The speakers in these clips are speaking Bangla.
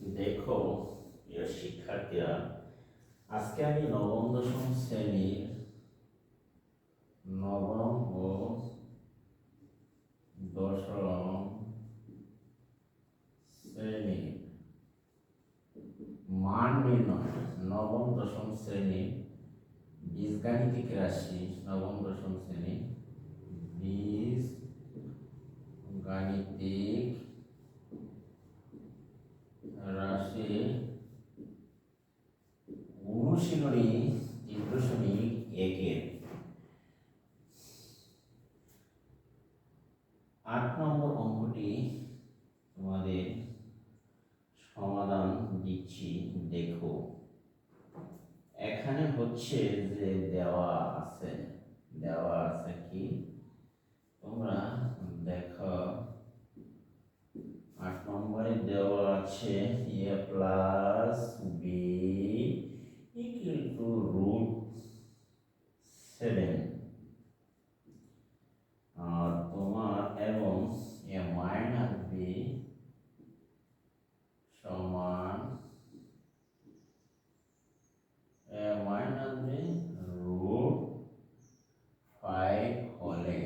দেখো, প্রিয় শিক্ষার্থীরা, আজকে আমি নবম দশম শ্রেণির নবম ও দশম শ্রেণির মান নির্ণয়, নবম দশম শ্রেণির বীজগাণিতিক রাশি, নবম দশম শ্রেণি অনুশীলনী তিন দশমিক আট নম্বর অঙ্কটি তোমাদের সমাধান দিচ্ছি, দেখো। এখানে হচ্ছে যে দেওয়া আছে দেওয়া আছে কি? তোমরা দেখো আট নম্বরে দেওয়া আছে A plus B equal to root seven আর তোমার এবং এ মাইনাস বি সমান A minus B root five হলে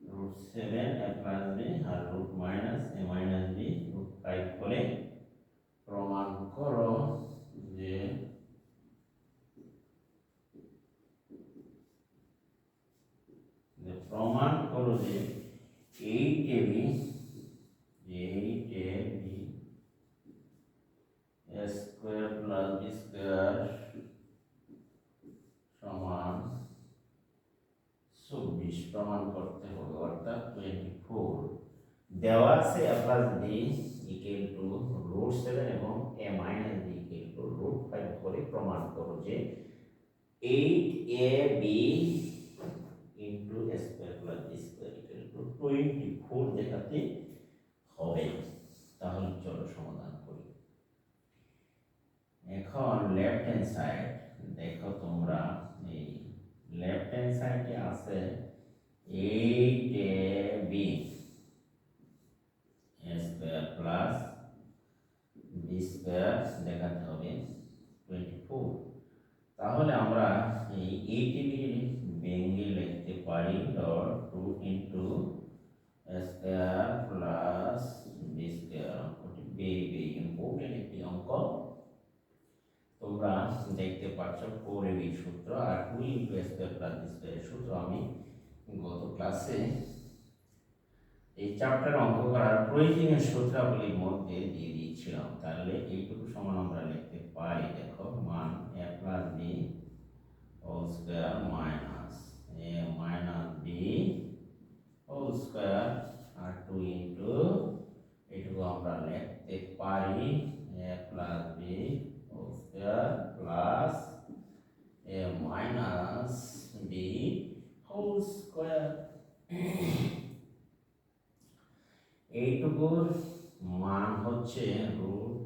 root seven A plus B R root minus A minus B root five হলে প্রমাণ করো যে যে প্রমাণ করো যে eight A B eight A B square plus B square সমান চব্বিশ প্রমাণ করতে হবে অর্থাৎ টোয়েন্টি ফোর দেওয়া আছে A plus B equal to root seven এবং A minus B equal to root five করে প্রমাণ করো যে eight A B into square plus B square equal to twenty four দেখাতে হবে। তাহলে চলো সমাধান করি। এখন লেফট হ্যান্ড সাইড দেখো তোমরা এই লেফট হ্যান্ড সাইডে আছে eight A B square plus B square দেখাতে হবে টোয়েন্টি ফোর তাহলে আমরা এই এইট এ বি ভেঙে লিখতে পারি dot two into square plus B square অঙ্কটি ভেরি ভেরি ইম্পর্টেন্ট একটি অঙ্ক তোমরা দেখতে পাচ্ছ ফোর এবি সূত্র আর two into square plus square সূত্র আমি গত ক্লাসে এই চ্যাপ্টার অঙ্ক করার প্রয়োজনীয় সূত্রাবলীর মধ্যে দিয়ে দিয়েছিলাম। তাহলে এইটুকু সমান আমরা লিখতে পারি। দেখো, মান A plus B whole square minus A minus B whole square R two into এটুকু আমরা লিখতে পারি। A plus B whole square plus A minus B whole square. এইটুকুর মান হচ্ছে রুট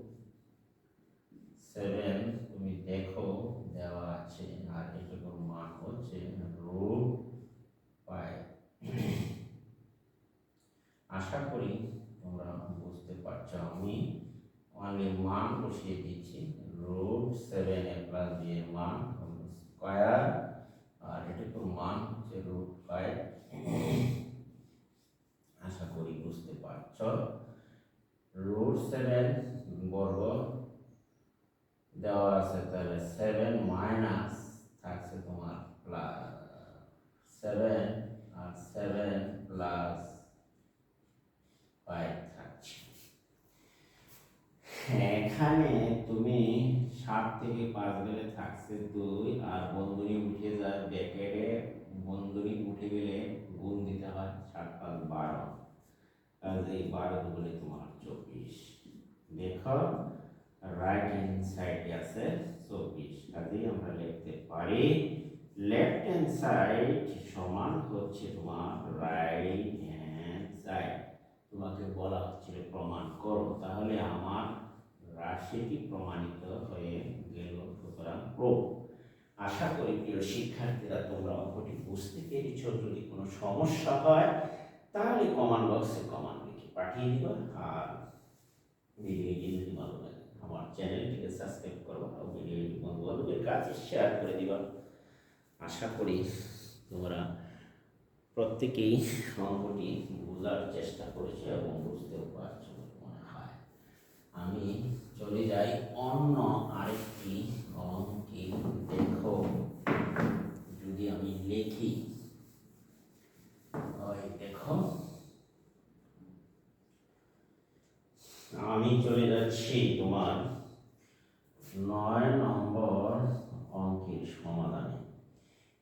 সেভেন। তুমি দেখো, দেওয়া আছে। আর এইটুকুর মান হচ্ছে রুট ফাইভ আশা করি তোমরা বুঝতে পারছ আমি। অনলি মান বসিয়ে দিচ্ছি। Root seven A plus B এর মান। স্কোয়ার আর এটুকুর মান হচ্ছে রুট ফাইভ আশা করি বুঝতে পারছ। রুট সেভেন বর্গ দেওয়া আছে তাহলে সেভেন মাইনাস থাকছে তোমার প্লাস সেভেন আর সেভেন প্লাস ফাইভ থাকছে এখানে তুমি সাত থেকে পাঁচ গেলে থাকছে দুই, আর বন্ধনী উঠে যায় ব্যাকেটে। বন্ধনী উঠে গেলে গুণ দিতে হয় সাত পাঁচ বারো। কাজে এই বারো দুগুণে তোমার চব্বিশ। দেখো রাইট হ্যান্ড সাইডে আছে চব্বিশ। কাজেই আমরা লিখতে পারি লেফট হ্যান্ড সাইড সমান হচ্ছে তোমার রাইট হ্যান্ড সাইড তোমাকে বলা হচ্ছিল প্রমাণ করো, তাহলে আমার রাশিটি প্রমাণিত হয়ে গেল সুতরাং প্রো আশা করি প্রিয় শিক্ষার্থীরা, তোমরা অঙ্কটি বুঝতে পেরেছ। যদি কোনো সমস্যা হয়, তাহলে কমান্ড বক্সে কমান্ড লিখে পাঠিয়ে দিবা আর ভিডিওটি যদি ভালো লাগে, আমার চ্যানেলটিকে সাবস্ক্রাইব করবা আর ভিডিওটি বন্ধু বান্ধবের কাছে শেয়ার করে দিবা। আশা করি তোমরা প্রত্যেকেই অঙ্কটি বোঝার চেষ্টা করেছে এবং বুঝতেও পারছ মনে হয়। আমি চলে যাই অন্য আরেকটি অঙ্কে দেখো। যদি আমি লিখি, ওই দেখো। আমি চলে যাচ্ছি তোমার নয় নম্বর অঙ্কের সমাধানে।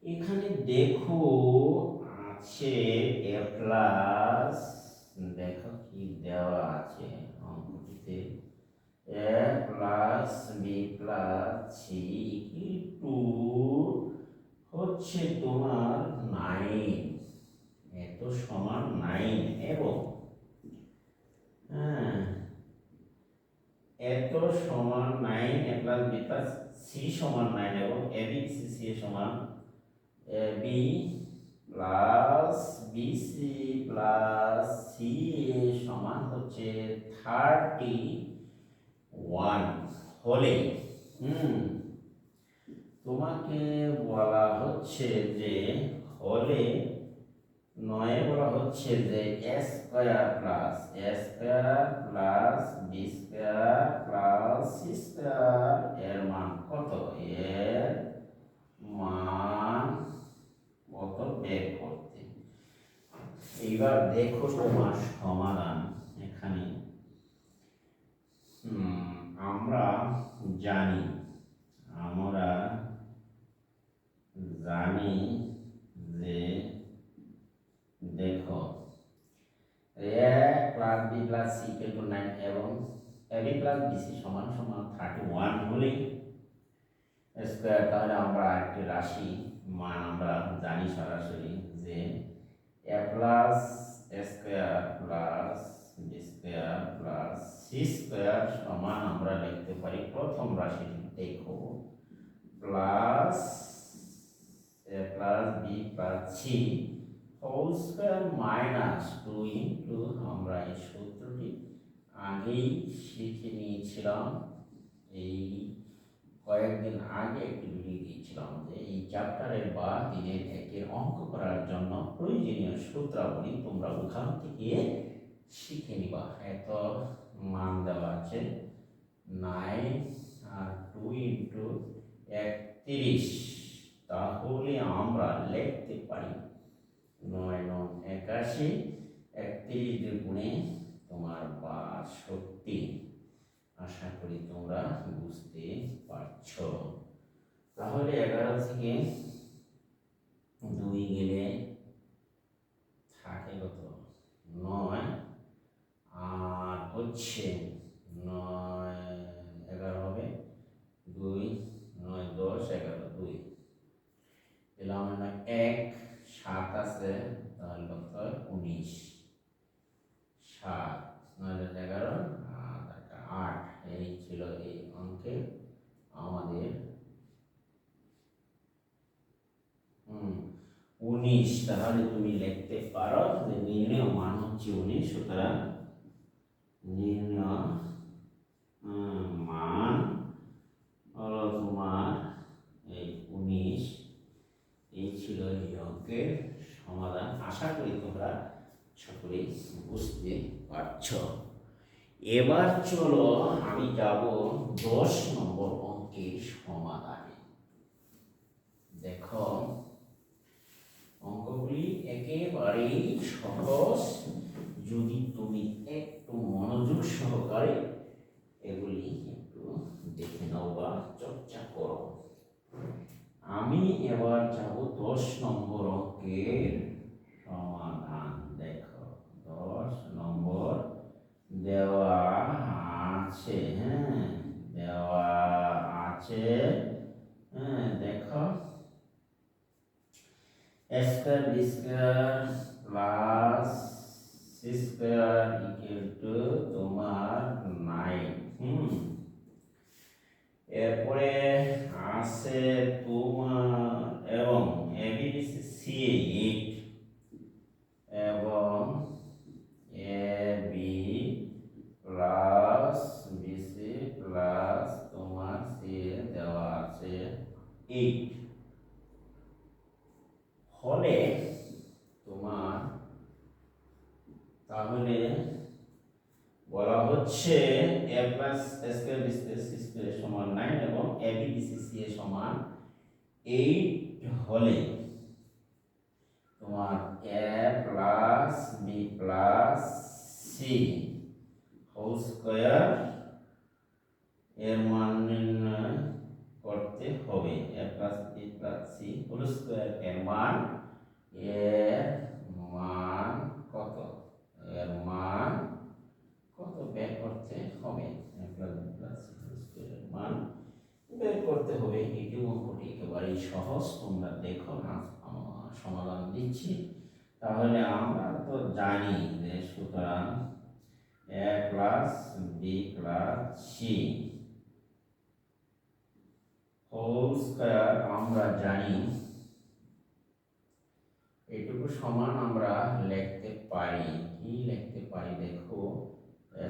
এখানে দেখো, আছে এ প্লাস দেখো কি দেওয়া আছে অঙ্কটিতে। A plus B plus C two হচ্ছে তোমার নাইন এত সমান নাইন এবং হ্যাঁ এত সমান nine A plus B plus C সমান নাইন এবং এ বি সি সি সমান A B plus B C plus C A সমান হচ্ছে থার্টি ওয়ান হলে হুম তোমাকে বলা হচ্ছে যে হলে নয় বলা হচ্ছে যে A square plus A square plus B square plus C square এর মান কত? এর মান কত? বের করতে। এইবার দেখো তোমার সমাধান এখানে। হুম, আমরা জানি আমরা জানি যে দেখো, A plus B plus C equal nine এবং A B plus B C সমান সমান থার্টি ওয়ান হলেই স্কোয়ার তাহলে আমরা একটি রাশি মান আমরা জানি সরাসরি যে A plus square plus square plus C square সমান আমরা লিখতে পারি প্রথম রাশিটি, দেখো। Plus A plus B plus C whole square minus two into আমরা এই সূত্রটি আগেই শিখে নিয়েছিলাম। এই কয়েকদিন আগে একটি ভিডিও দিয়েছিলাম যে এই চ্যাপ্টারের বা দিনের একের অঙ্ক করার জন্য প্রয়োজনীয় সূত্রাবলী তোমরা ওখান থেকে নিবা এত মান দেওয়া আছে। নাইন আর টু ইন্টু একত্রিশ। তাহলে আমরা লিখতে পারি নয় নয় একাশি। একত্রিশ গুণে তোমার বাষট্টি আশা করি তোমরা বুঝতে পারছ। তাহলে এগারো থেকে দুই গেলে থাকে কত? নয়। আর হচ্ছে নয়, এগারো হবে। দুই, নয়, দশ, এগারো, দুই। পেলাম নয় এক, সাত আছে, তাহলে কত হয়? উনিশ। সাত, নয় এগারো, আট এই ছিল এই অঙ্কে আমাদের। উনিশ, তাহলে তুমি লিখতে পারো যে নির্ণয় মান হচ্ছে উনিশ, সুতরাং নির্ণয় উম, মান হলো তোমার এই উনিশ এই ছিল এই অঙ্কের সমাধান আশা করি তোমরা সকলে বুঝতে পারছ। এবার চলো আমি যাব দশ নম্বর অঙ্কের সমাধানে। দেখো, অঙ্কগুলি একেবারেই সহজ। যদি তুমি একটু মনোযোগ সহকারে এগুলি একটু দেখে নাও বা চর্চা করো। আমি এবার যাব দশ নম্বর অঙ্কের সমাধান, দেখো। দশ নম্বর দেওয়া আছে হ্যাঁ? দেওয়া আছে হ্যাঁ দেখো। Square B square plus C equal to তোমার নাইন, হুম? এরপরে আছে তোমার এবং এবিসি সি এবং A B plus BC plus তোমার সি দেওয়া আছে ইট হলে তোমার তাহলে বলা হচ্ছে A plus square B square সমান নাইন এবং এ সি এর সমান এইট হলে তোমার A plus B plus C whole square এর মান নির্ণয় করতে হবে। A plus B plus C whole square এর মান এর মান কত এর মান কত বের করতে হবে A plus B plus C whole square এর মান বের করতে হবে এটি অঙ্কটি একেবারেই সহজ তোমরা দেখো না সমাধান দিচ্ছি। তাহলে আমরা তো জানি যে সুতরাং A plus B plus C whole square আমরা জানি এটুকু সমান আমরা লিখতে পারি। কি লিখতে পারি দেখো?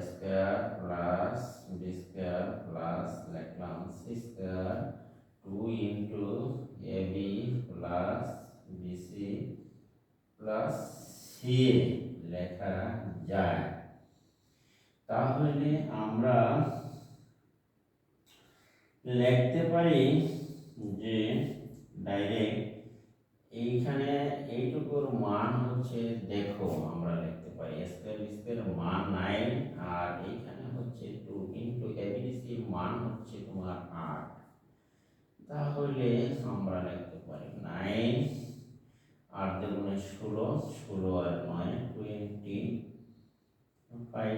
Square plus B square plus লিখলাম C square two into A B plus BC plus C লেখা যায় তাহলে আমরা লিখতে পারি যে ডাইরেক্ট এইখানে এইটুকুর মান হচ্ছে দেখো আমরা লিখতে পারি স্কোয়ার স্কোয়ার মান নাইন আর এইখানে হচ্ছে টু ইন্টু এবিসির মান হচ্ছে তোমার আট তাহলে আমরা লিখতে পারি নাইন আট দুগুণে ষোলো ষোলো আর নয় টোয়েন্টি ফাইভ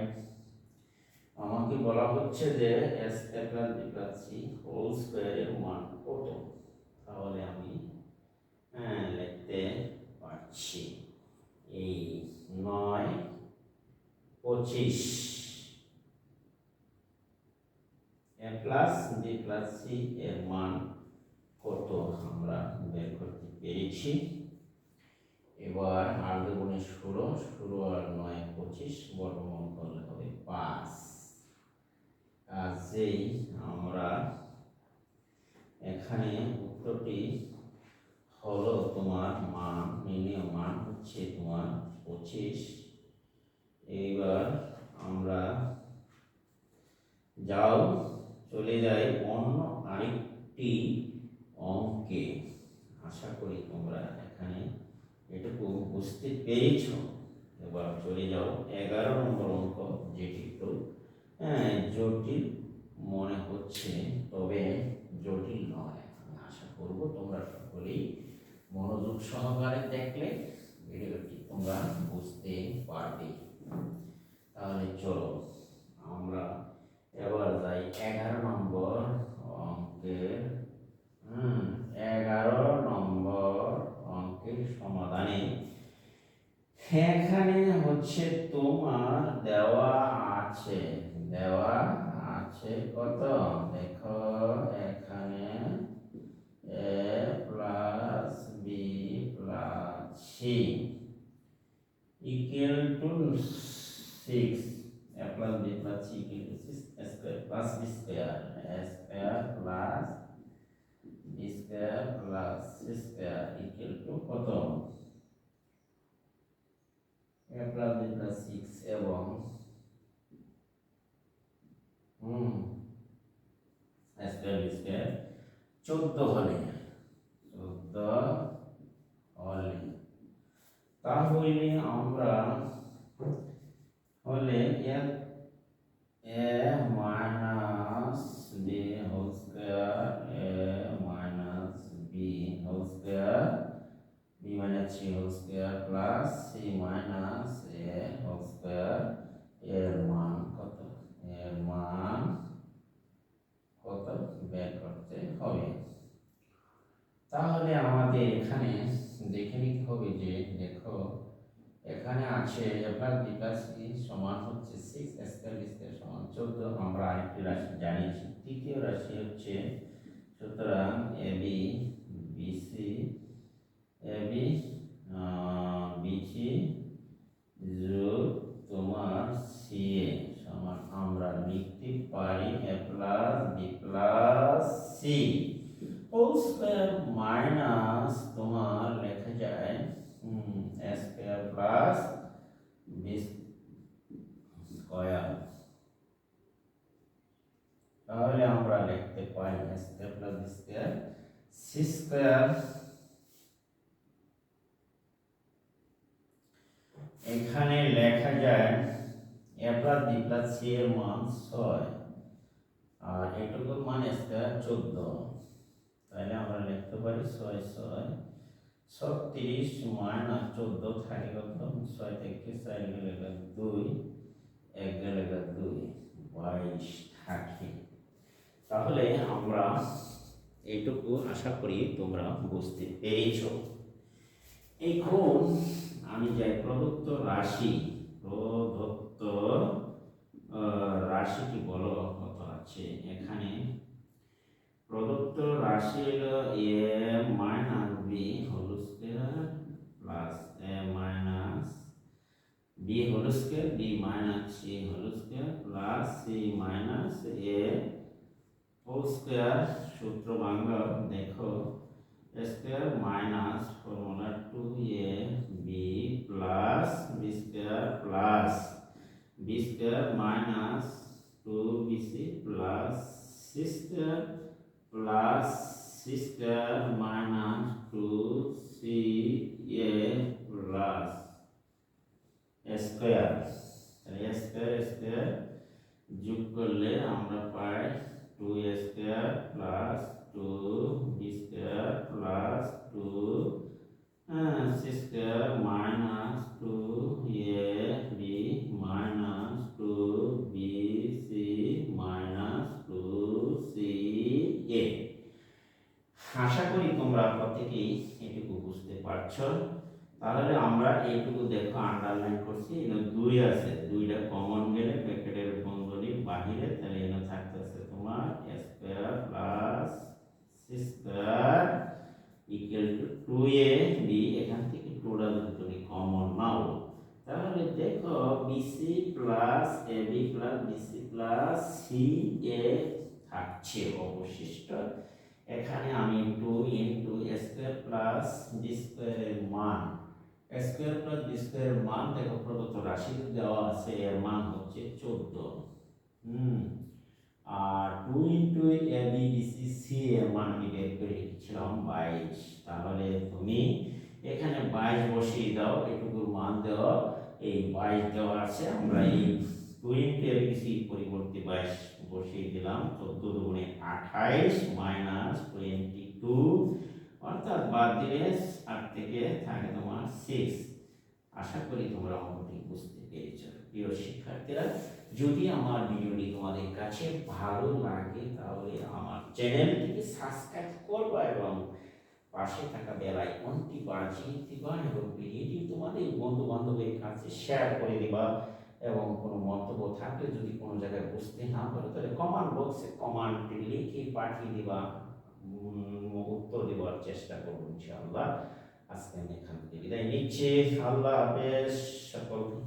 আমাকে বলা হচ্ছে যে S plus B plus C whole স্কোয়ারের মান কত তাহলে আমি হ্যাঁ লিখতে পারছি। এই নয়, পঁচিশ। A plus B plus C এর মান কত আমরা বের করতে পেরেছি। এবার আর দুগুণে ষোলো ষোলো আর নয় পঁচিশ, বর্গমূল করলে হবে পাঁচ। কাজেই আমরা এখানে উত্তরটি হলো তোমার মান, নির্ণয় মান হচ্ছে তোমার পঁচিশ এইবার আমরা যাও চলে যাই অন্য আরেকটি অঙ্কে আশা করি তোমরা এখানে এটুকু পেরেছ এবার চলে যাও এগারো নম্বর অঙ্ক যেটি একটু হ্যাঁ জটিল মনে হচ্ছে, তবে জটিল নয়। আশা করব তোমরা সকলেই মনোযোগ সহকারে দেখলে ভিডিওটি তোমরা বুঝতে পারবে। তাহলে চলো, আমরা এবার যাই এগারো নম্বর অঙ্কের। এগারো নম্বর অঙ্কের সমাধানে এখানে হচ্ছে তোমার দেওয়া আছে। দেওয়া আছে কত? দেখো, এখানে A plus B plus C equal to six A plus B plus C equal to six square plus B square square plus B square plus C square equal to কত A plus B plus six এবং হুম স্কোয়ার বি স্কোয়ার চোদ্দ হলে চোদ্দ হলে তাহলে আমরা হলে এর A minus B whole square A minus B whole square B minus C whole square plus C minus A whole square এর মান কত এর মান কত বের করতে হবে তাহলে আমাদের এখানে দেখে নিতে হবে যে দেখো এখানে আছে A plus B plus C সমান হচ্ছে সিক্স স্কোয়ার বি স্কোয়ার সমান চোদ্দ আমরা আরেকটি রাশি জানিয়েছি। তৃতীয় রাশি হচ্ছে সুতরাং AB BC A B BC যোগ তোমার সি এ সমান আমরা লিখতে পারি A plus B plus C whole square minus তোমার লেখা যায় স্কোয়ার প্লাস বি লিখতে পারি A square plus B square C square এখানে লেখা যায় A plus B plus C এর মান ছয়। আর এটুকুর মান স্কোয়ার চোদ্দ। তাহলে আমরা লিখতে পারি ছয় ছয়। ছত্রিশ মাইনাস চোদ্দ থাকে কত? ছয় থেকে চার গেলে দুই, এক গেলে দুই, বাইশ থাকে। তাহলে আমরা এইটুকু আশা করি তোমরা বুঝতে পেরেছ। এখন আমি যাই প্রদত্ত রাশি প্রদত্ত রাশিটি বলো কত আছে? এখানে প্রদত্ত রাশি হলো A minus B whole square plus A minus B whole square B minus C whole square plus C minus A whole square সূত্র বাংলা দেখো square minus formula two A B plus B square plus B square minus two B C plus C square plus C square minus two C A plus square তাহলে স্কোয়ার স্কোয়ার যোগ করলে আমরা পাই two square plus two B square plus two C square minus two A B minus two B C minus two C A আশা করি তোমরা প্রত্যেকেই এটুকু বুঝতে পারছ তাহলে আমরা এইটুকু দেখো আন্ডারলাইন করছি এটা দুই আছে দুইটা কমন গেলে ব্র্যাকেটের বন্ধনী বাহিরে তাহলে এটা থাকতেছে তোমার square plus C square equal to two A B এখান থেকে টুটা যদি তুমি কমন নাও। তাহলে দেখো BC plus A B plus BC plus C A থাকছে অবশিষ্ট। এখানে আমি two into square plus B স্কোয়ারের মান। স্কোয়ার প্লাস বি স্কোয়ারের মান, দেখো প্রদত্ত রাশি দেওয়া আছে, এর মান হচ্ছে চোদ্দ। হুম? আর two into A B B C এর মান আমি বের করে বাইশ। তাহলে তুমি এখানে বাইশ বসিয়ে দাও, এটুকুর মান দেওয়া। এই বাইশ দেওয়া আছে, আমরা এই two into A B C পরিবর্তে বাইশ বসিয়ে দিলাম, চোদ্দ দুগুণে আঠাইশ মাইনাস টোয়েন্টি টু। অর্থাৎ বাদ দিলে আট থেকে থাকে তোমার সিক্স আশা করি তোমরা অঙ্কটি বুঝতে পেরেছ। প্রিয় শিক্ষার্থীরা, যদি আমার ভিডিওটি তোমাদের কাছে ভালো লাগে, তাহলে আমার চ্যানেলটিকে সাবস্ক্রাইব করবা এবং পাশে থাকা বেল আইকনটি বাজিয়ে দিবা এবং ভিডিওটি তোমাদের বন্ধু বান্ধবের কাছে শেয়ার করে দিবা। এবং কোনো মন্তব্য থাকলে যদি কোনো জায়গায় বুঝতে না পারো, তাহলে কমান্ড বক্সে কমান্ডটি লিখে পাঠিয়ে দিবা। উত্তর দেওয়ার চেষ্টা করব ইনশাআল্লাহ। আজকে আমি এখান থেকে বিদায় নিচ্ছি। আল্লাহ হাফেজ। সকলকে